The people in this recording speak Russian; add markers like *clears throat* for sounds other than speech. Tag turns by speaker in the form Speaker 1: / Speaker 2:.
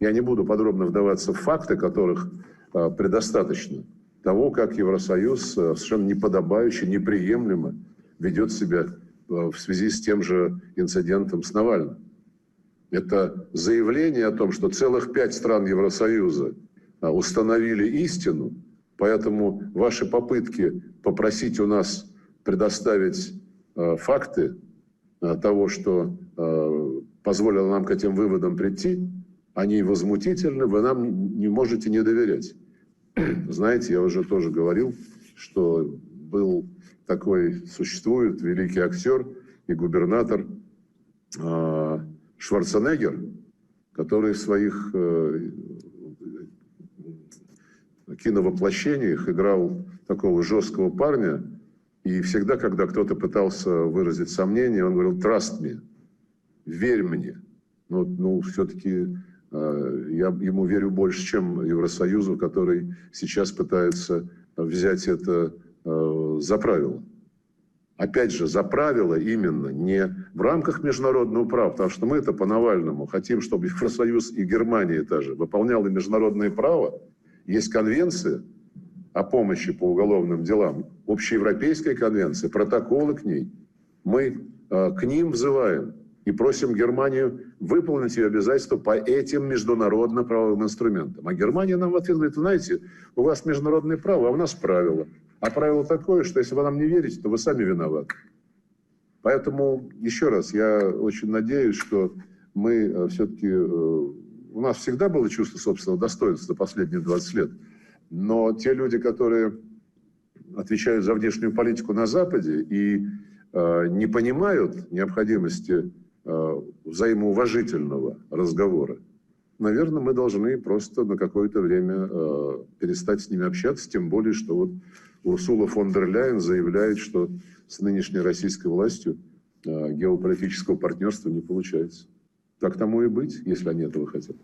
Speaker 1: Я не буду подробно вдаваться в факты, которых э, предостаточно. Того, как Евросоюз э, совершенно неподобающе, неприемлемо ведет себя э, в связи с тем же инцидентом с Навальным. Это заявление о том, что целых пять стран Евросоюза а, установили истину, поэтому ваши попытки попросить у нас предоставить факты того, что позволило нам к этим выводам прийти, они возмутительны, вы нам не можете не доверять. *clears throat* Знаете, я уже тоже говорил, что был такой, существует великий актер и губернатор э, Шварценеггер, который в своих э, киновоплощениях играл такого жесткого парня, и всегда, когда кто-то пытался выразить сомнение, он говорил «trust me», «верь мне». Ну, ну все-таки я ему верю больше, чем Евросоюзу, который сейчас пытается взять это э, за правило опять же, за правила именно не в рамках международного права, потому что мы это по Навальному хотим, чтобы Евросоюз и Германия тоже выполняли международное право. Есть конвенция о помощи по уголовным делам, общеевропейская конвенция, протоколы к ней. Мы э, к ним взываем и просим Германию выполнить ее обязательства по этим международно-правовым инструментам. А Германия нам в ответ говорит, знаете, у вас международное право, а у нас правила. А правило такое, что если вы нам не верите, то вы сами виноваты. Поэтому, еще раз, я очень надеюсь, что мы э, все-таки... Э, у нас всегда было чувство собственного достоинства последние 20 лет. Но те люди, которые отвечают за внешнюю политику на Западе и э, не понимают необходимости взаимоуважительного разговора, наверное, мы должны просто на какое-то время э, перестать с ними общаться, тем более, что вот Урсула фон дер Ляйен заявляет, что с нынешней российской властью э, геополитического партнерства не получается. Так тому и быть, если они этого хотят.